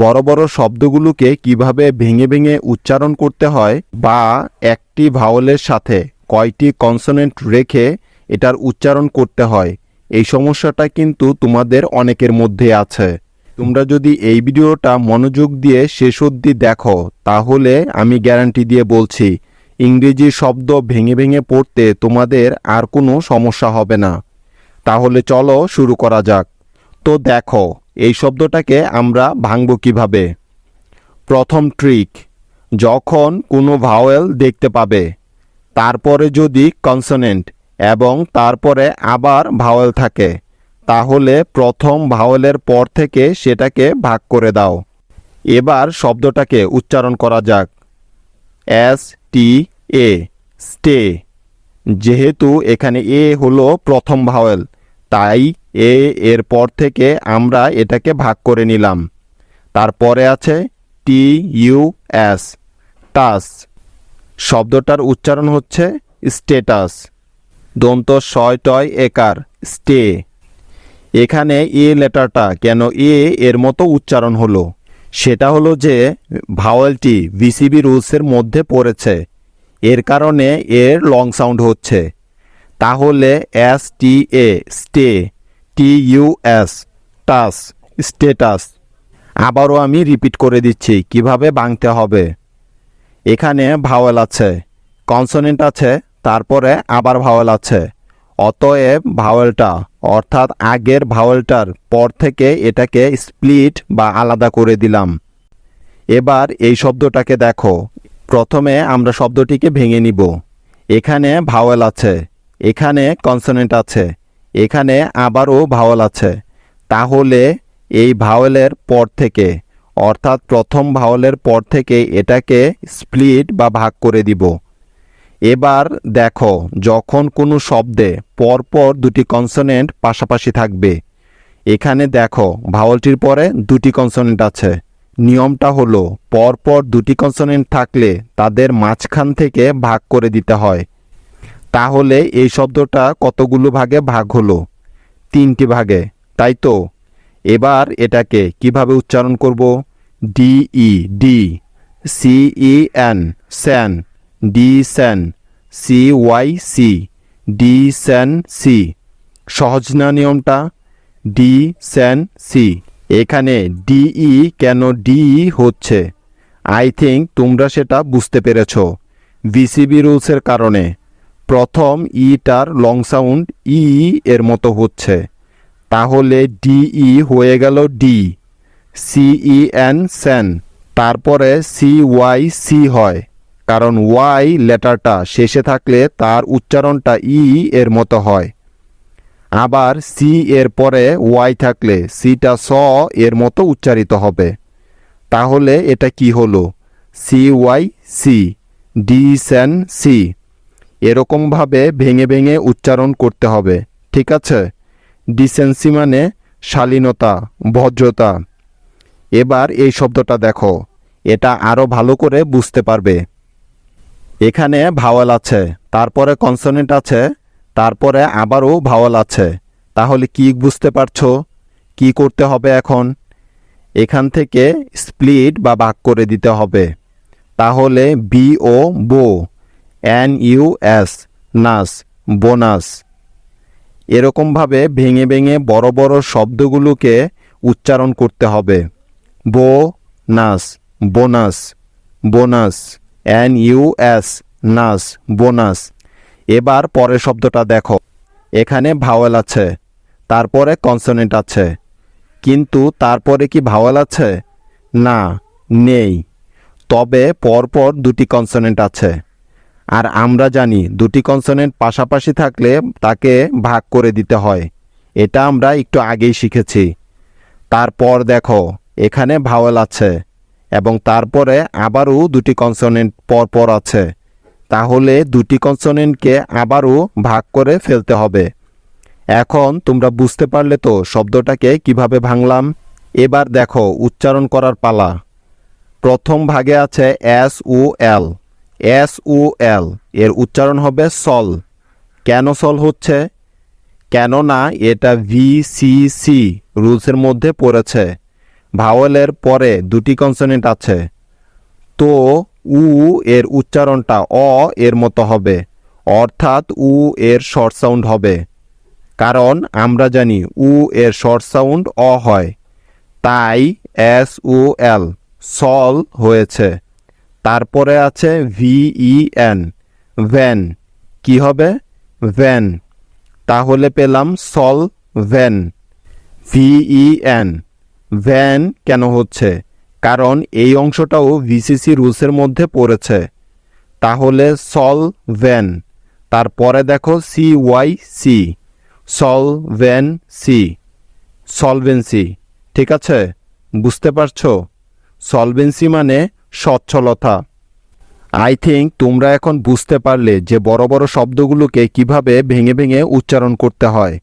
বড় বড় শব্দগুলোকে কীভাবে ভেঙে ভেঙে উচ্চারণ করতে হয় বা একটি ভাওয়েলের সাথে কয়টি কনসোনেন্ট রেখে এটার উচ্চারণ করতে হয়, এই সমস্যাটা কিন্তু তোমাদের অনেকের মধ্যে আছে। তোমরা যদি এই ভিডিওটা মনোযোগ দিয়ে শেষ অবধি দেখো, তাহলে আমি গ্যারান্টি দিয়ে বলছি, ইংরেজি শব্দ ভেঙে ভেঙে পড়তে তোমাদের আর কোনো সমস্যা হবে না। তাহলে চলো শুরু করা যাক। তো দেখো এই শব্দটাকে আমরা ভাঙব কীভাবে? প্রথম ট্রিক যখন কোনো ভাওয়েল দেখতে পাবে, তারপরে যদি কনসোনেন্ট এবং তারপরে আবার ভাওয়েল থাকে, তাহলে প্রথম ভাওয়েলের পর থেকে সেটাকে ভাগ করে দাও। এবার শব্দটাকে উচ্চারণ করা যাক। এস টি এ স্টে যেহেতু এখানে এ হলো প্রথম ভাওয়েল তাই এ এর পর থেকে আমরা এটাকে ভাগ করে নিলাম। তারপরে আছে টি ইউ এস টাস শব্দটার উচ্চারণ হচ্ছে স্টেটাস। দন্ত শয় টয় একার, স্টে। এখানে এ লেটারটা কেন এ এর মতো উচ্চারণ হলো? সেটা হলো যে ভাওয়েলটি ভিসিবি রুলসের মধ্যে পড়েছে। এর কারণে এর লং সাউন্ড হচ্ছে। তাহলে S T A, stay, T U S, tus, status. আবারও আমি রিপিট করে দিচ্ছি, কীভাবে ভাঙতে হবে। এখানে ভাওয়েল আছে, কনসোনেন্ট আছে, তারপরে আবার ভাওয়েল আছে। অতএব ভাওয়েলটা, অর্থাৎ আগের ভাওয়েলটার পর থেকে এটাকে স্প্লিট বা আলাদা করে দিলাম। এবার এই শব্দটাকে দেখো। প্রথমে আমরা শব্দটিকে ভেঙে নিব। এখানে ভাওয়েল আছে এখানে কনসোনেন্ট আছে, এখানে আবারও ভাওয়েল আছে। তাহলে এই ভাওয়েলের পর থেকে, অর্থাৎ প্রথম ভাওয়েলের পর থেকে এটাকে স্প্লিট বা ভাগ করে দিব। এবার দেখো, যখন কোনো শব্দে পরপর দুটি কনসোনেন্ট পাশাপাশি থাকবে, এখানে দেখো ভাওয়ালটির পরে দুটি কনসোনেন্ট আছে। নিয়মটা হলো, পরপর দুটি কনসোনেন্ট থাকলে তাদের মাঝখান থেকে ভাগ করে দিতে হয়। তাহলে এই শব্দটা কতগুলো ভাগে ভাগ হলো? তিনটি ভাগে, তাই তো? এবার এটাকে কীভাবে উচ্চারণ করব? D E D C E N san D san C Y C D san C সহজ না নিয়মটা? ডি স্যান সি এখানে ডিই কেন ডিই হচ্ছে? আই থিঙ্ক তোমরা সেটা বুঝতে পেরেছ। ভিসিবি রুলসের কারণে। প্রথম ইটার লং সাউন্ড ই এর মতো হচ্ছে। তাহলে ডিই হয়ে গেল ডি। সিই এন সেন তারপরে সি ওয়াই সি হয়। কারণ ওয়াই লেটারটা শেষে থাকলে তার উচ্চারণটা ই এর মতো হয়। আবার সি এর পরে ওয়াই থাকলে সিটা স এর মতো উচ্চারিত হবে। তাহলে এটা কি হলো? C Y C. D sen C. এরকমভাবে ভেঙে ভেঙে উচ্চারণ করতে হবে, ঠিক আছে? ডিসেন্সি মানে শালীনতা, ভদ্রতা। এবার এই শব্দটা দেখো, এটা আরও ভালো করে বুঝতে পারবে। এখানে ভাওয়াল আছে, তারপরে কনসোনেন্ট আছে, তারপরে আবারও ভাওয়াল আছে। তাহলে কি বুঝতে পারছ? কি করতে হবে এখন? এখান থেকে স্প্লিট বা ভাগ করে দিতে হবে। তাহলে B O bo N U S nus, bonus. এরকমভাবে ভেঙে ভেঙে বড় বড় শব্দগুলোকে উচ্চারণ করতে হবে। Bo, nus, bonus bonus N U S nus, bonus. এবার পরের শব্দটা দেখো। এখানে ভাওয়েল আছে, তারপরে কনসোনেন্ট আছে। কিন্তু তারপরে কি ভাওয়েল আছে? না, নেই। তবে পরপর দুটি কনসোনেন্ট আছে। আর আমরা জানি দুটি কনসোনেন্ট পাশাপাশি থাকলে তাকে ভাগ করে দিতে হয়। এটা আমরা একটু আগেই শিখেছি। তারপর দেখো, এখানে ভাওয়েল আছে এবং তারপরে আবারও দুটি কনসোনেন্ট পরপর আছে। তাহলে দুটি কনসোনেন্টকে আবারও ভাগ করে ফেলতে হবে। এখন তোমরা বুঝতে পারলে তো শব্দটাকে কীভাবে ভাঙলাম। এবার দেখো, উচ্চারণ করার পালা। প্রথম ভাগে আছে এস ও এল এস ও এল। এর উচ্চারণ হবে সল। কেন সল হচ্ছে? কেননা এটা ভি সি সি রুলসের মধ্যে পড়েছে। ভাওয়েলের পরে দুটি কনসোনেন্ট আছে। তো, উ এর উচ্চারণটা অ এর মতো হবে। অর্থাৎ উ এর শর্ট সাউন্ড হবে। কারণ আমরা জানি উ এর শর্ট সাউন্ড অ হয়। তাই এস উ এল, সল হয়েছে। তারপরে আছে ভি ই এন ভ্যান কি হবে? ভ্যান তাহলে পেলাম sol van V E N van কেন হচ্ছে? কারণ এই অংশটাও ভিসিসি রুলসের মধ্যে পড়েছে। তাহলে সল ভ্যান তারপরে দেখো C Y C sol van C solvency ঠিক আছে? বুঝতে পারছ? সলভেন্সি মানে সচ্ছলতা। আই থিঙ্ক তোমরা এখন বুঝতে পারলে যে বড় বড় শব্দগুলোকে কীভাবে ভেঙে ভেঙে উচ্চারণ করতে হয়।